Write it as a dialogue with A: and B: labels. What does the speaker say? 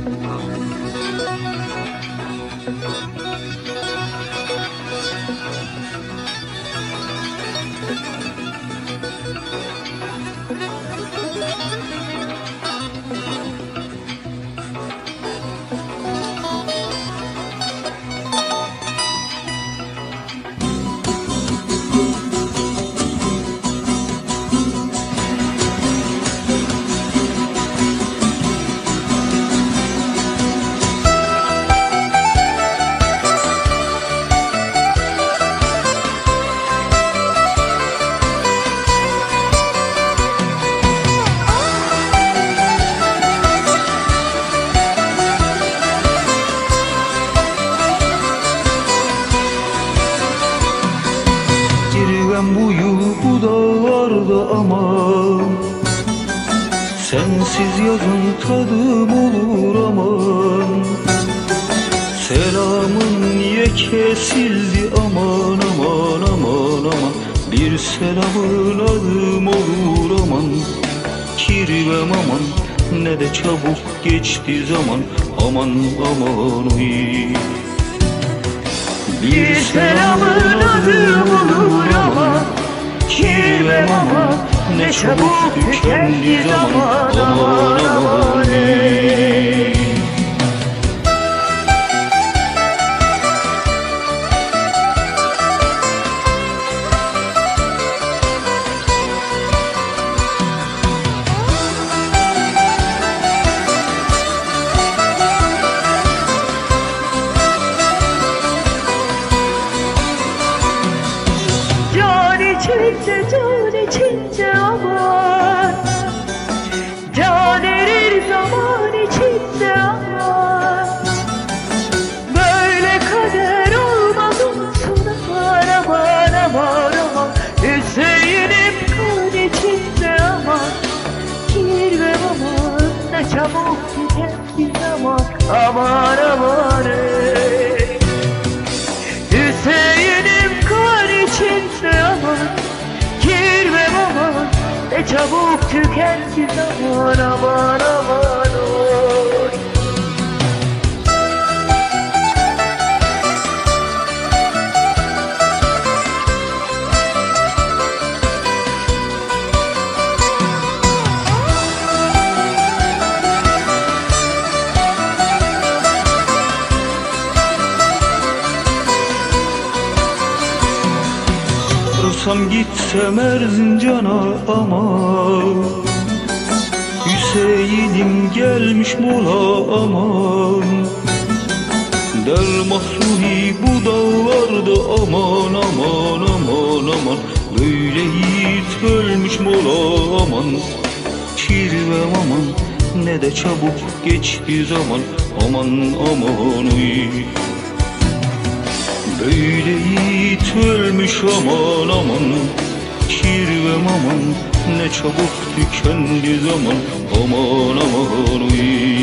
A: Girmem aman. Sensiz yazın tadım olur aman. Selamın niye kesildi aman aman aman aman. Bir selamın adım olur aman. Kirvem aman ne de çabuk geçti zaman. Aman aman uy.
B: Bir selamın adım olur ama Kirvem ama ne çabuk tükendi zaman aman aman ey. Can içince aman Can erir zaman içince aman Böyle kader olmaz olsun aman aman aman. Aman Hüseyin'im kan içinde aman. Kirvem aman ne çabuk tüketti zaman. Aman aman ey Çabuk tüketti zaman aman aman oy
A: Dursam gitsem Erzincan'a ama Hüseyin'im gelmiş mola aman Dermasuni bu dağlarda aman aman aman aman. Böyle yiğit ölmüş mola aman. Kirvem aman ne de çabuk geçti zaman. Aman aman uy. Böyle yiğit ölmüş aman aman Kirvem aman. Ne çabuk tükendi zaman. Aman aman uy